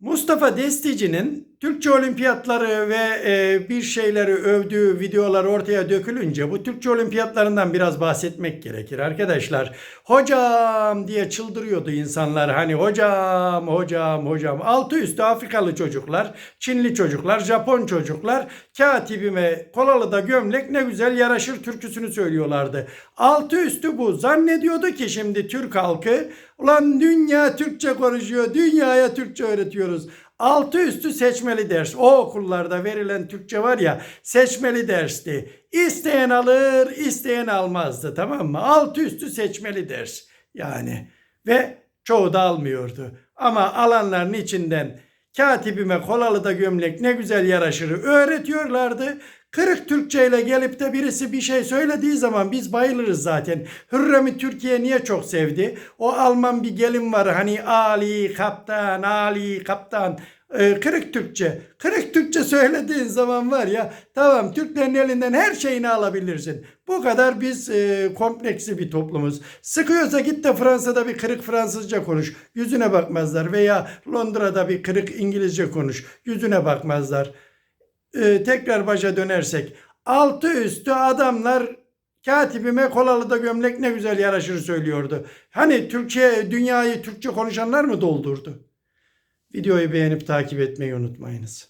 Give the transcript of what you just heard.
Mustafa Destici'nin Türkçe olimpiyatları ve e, bir şeyleri övdüğü videolar ortaya dökülünce bu Türkçe olimpiyatlarından biraz bahsetmek gerekir arkadaşlar. Hocam diye çıldırıyordu insanlar. Hani hocam, hocam, hocam. Altı üstü Afrikalı çocuklar, Çinli çocuklar, Japon çocuklar katibime kolalı da gömlek ne güzel yaraşır türküsünü söylüyorlardı. Altı üstü bu. Zannediyordu ki şimdi Türk halkı ulan dünya Türkçe konuşuyor, dünyaya Türkçe öğretiyoruz. Altı üstü seçmeli ders. O okullarda verilen Türkçe var ya seçmeli dersti. İsteyen alır, isteyen almazdı tamam mı? Altı üstü seçmeli ders. Yani ve çoğu da almıyordu. Ama alanların içinden katibime kolalı da gömlek ne güzel yaraşır öğretiyorlardı. Kırık Türkçe ile gelip de birisi bir şey söylediği zaman biz bayılırız zaten. Hürrem'i Türkiye niye çok sevdi? O Alman bir gelin var hani Ali Kaptan, Ali Kaptan. Ee, kırık Türkçe. Kırık Türkçe söylediğin zaman var ya tamam Türklerin elinden her şeyini alabilirsin. Bu kadar biz e, kompleksi bir toplumuz. Sıkıyorsa git de Fransa'da bir kırık Fransızca konuş. Yüzüne bakmazlar. Veya Londra'da bir kırık İngilizce konuş. Yüzüne bakmazlar. Ee, tekrar başa dönersek. Altı üstü adamlar katibime kolalı da gömlek ne güzel yaraşır söylüyordu. Hani Türkçe, dünyayı Türkçe konuşanlar mı doldurdu? Videoyu beğenip takip etmeyi unutmayınız.